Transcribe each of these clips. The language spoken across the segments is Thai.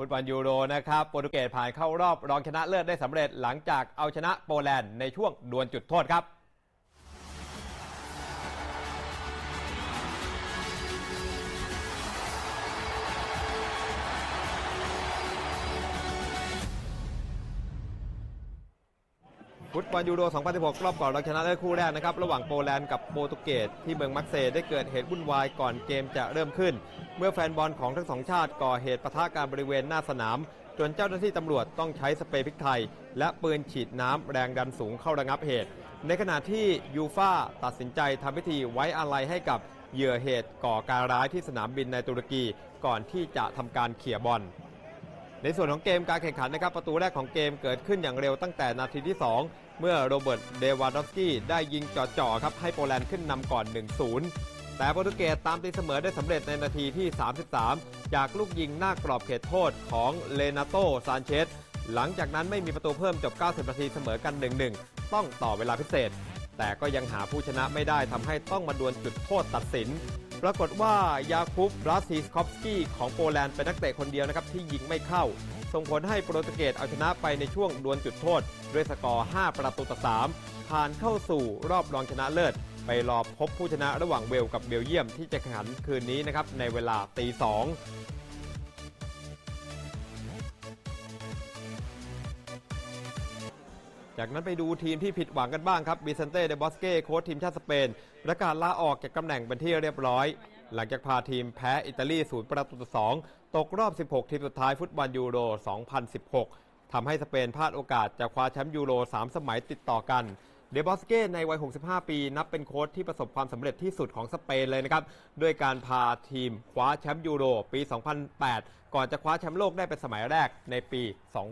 ฟุตบอลยูโรนะครับโปรตุเกสผ่านเข้ารอบรองชนะเลิศได้สำเร็จหลังจากเอาชนะโปแลนด์ในช่วงดวลจุดโทษครับ ฟุตบอลยูโร 2016 รอบก่อนรองชนะเลิศคู่แรกนะครับ ระหว่างโปแลนด์กับโปรตุเกสที่เมืองมักเซย์ได้เกิดเหตุวุ่นวายก่อนเกมจะเริ่มขึ้น เมื่อแฟนบอลของทั้งสองชาติก่อเหตุปะทะกันบริเวณหน้าสนาม จนเจ้าหน้าที่ตำรวจต้องใช้สเปรย์พริกไทย และปืนฉีดน้ำแรงดันสูงเข้าระงับเหตุ ในขณะที่ยูฟ่าตัดสินใจทำพิธีไว้อาลัยให้กับเหยื่อเหตุก่อการร้ายที่สนามบินในตุรกี ก่อนที่จะทำการเขี่ยบอล ในส่วนของเกมการแข่งขันนะครับประตูแรกของเกมเกิดขึ้นอย่างเร็วตั้งแต่นาทีที่ 2 เมื่อโรเบิร์ตเดวาดอฟสกี้ได้ยิงจ่อๆครับให้โปแลนด์ขึ้นนำก่อน 1-0 แต่โปรตุเกสตามตีเสมอได้สำเร็จในนาทีที่ 33 จากลูกยิงหน้ากรอบเขตโทษของเลนาโตซานเชสหลังจากนั้นไม่มีประตูเพิ่มจบ 90 นาทีเสมอกัน 1-1 ต้องต่อเวลาพิเศษ แต่ก็ยังหาผู้ชนะไม่ได้ทำให้ต้องมาดวลจุดโทษตัดสิน ปรากฏว่ายาคุปบราซิสคอฟสกี้ของโปแลนด์เป็นนักเตะคนเดียวนะครับที่ยิงไม่เข้า ส่งผลให้โปรตุเกสเอาชนะไปในช่วงดวลจุดโทษ ด้วยสกอร์ 5 ประตูต่อ 3 ผ่านเข้าสู่รอบรองชนะเลิศ ไปรอพบผู้ชนะระหว่างเวลกับเบลเยียมที่จะแข่งขันคืนนี้นะครับในเวลาตีสอง จากนั้นไปดูทีมที่ผิดหวังกันบ้างครับบิเซนเต้เดบอสเก้โค้ชทีมชาติสเปนประกาศลาออกจากตำแหน่งเป็นที่เรียบร้อย หลังจากพาทีมแพ้อิตาลีศูนย์ประตูต่อสองตกรอบ 16 ทีมสุดท้ายฟุตบอลยูโร 2016 ทำให้สเปนพลาดโอกาสจะคว้าแชมป์ยูโร 3 สมัยติดต่อกันเดบอสเก้ในวัย 65 ปี นับเป็นโค้ชที่ประสบความสำเร็จที่สุดของสเปนเลยนะครับ ด้วยการพาทีมคว้าแชมป์ยูโรปี 2008 ก่อนจะคว้าแชมป์โลกได้เป็นสมัยแรกในปี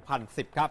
2010 ครับ